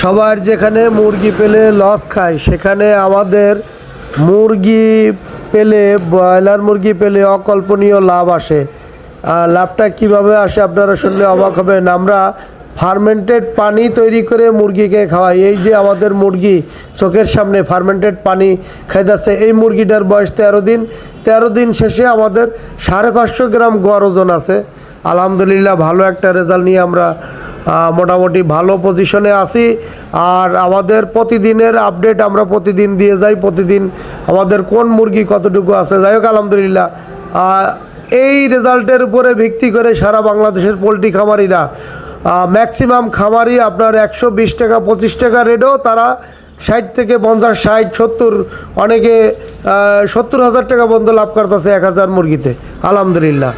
সবার যেখানে মুরগি পেলে লস খায়, সেখানে আমাদের মুরগি পেলে, ব্রয়লার মুরগি পেলে অকল্পনীয় লাভ আসে। লাভটা কীভাবে আসে আপনারা শুনলে অবাক হবেন। আমরা ফার্মেন্টেড পানি তৈরি করে মুরগিকে খাওয়াই। এই যে আমাদের মুরগি চোখের সামনে ফার্মেন্টেড পানি খাইতেছে, এই মুরগিটার বয়স তেরো দিন। তেরো দিন শেষে আমাদের সাড়ে পাঁচশো গ্রাম গড় ওজন আছে। আলহামদুলিল্লাহ, ভালো একটা রেজাল্ট নিয়ে আমরা মোটামুটি ভালো পজিশনে আছি। আর আমাদের প্রতিদিনের আপডেট আমরা প্রতিদিন দিয়ে যাই। প্রতিদিন আমাদের কোন মুরগি কতটুকু আছে? যাই হোক, আলহামদুলিল্লাহ। এই রেজাল্টের উপরে ভিত্তি করে সারা বাংলাদেশের পোলট্রি খামারিরা ম্যাক্সিমাম খামারি আপনার একশো বিশ টাকা, পঁচিশ টাকা রেটও তারা ষাট থেকে পঞ্চাশ, ষাট, সত্তর, অনেকে সত্তর হাজার টাকা পর্যন্ত লাভ করতেছে এক হাজার মুরগিতে। আলহামদুলিল্লাহ।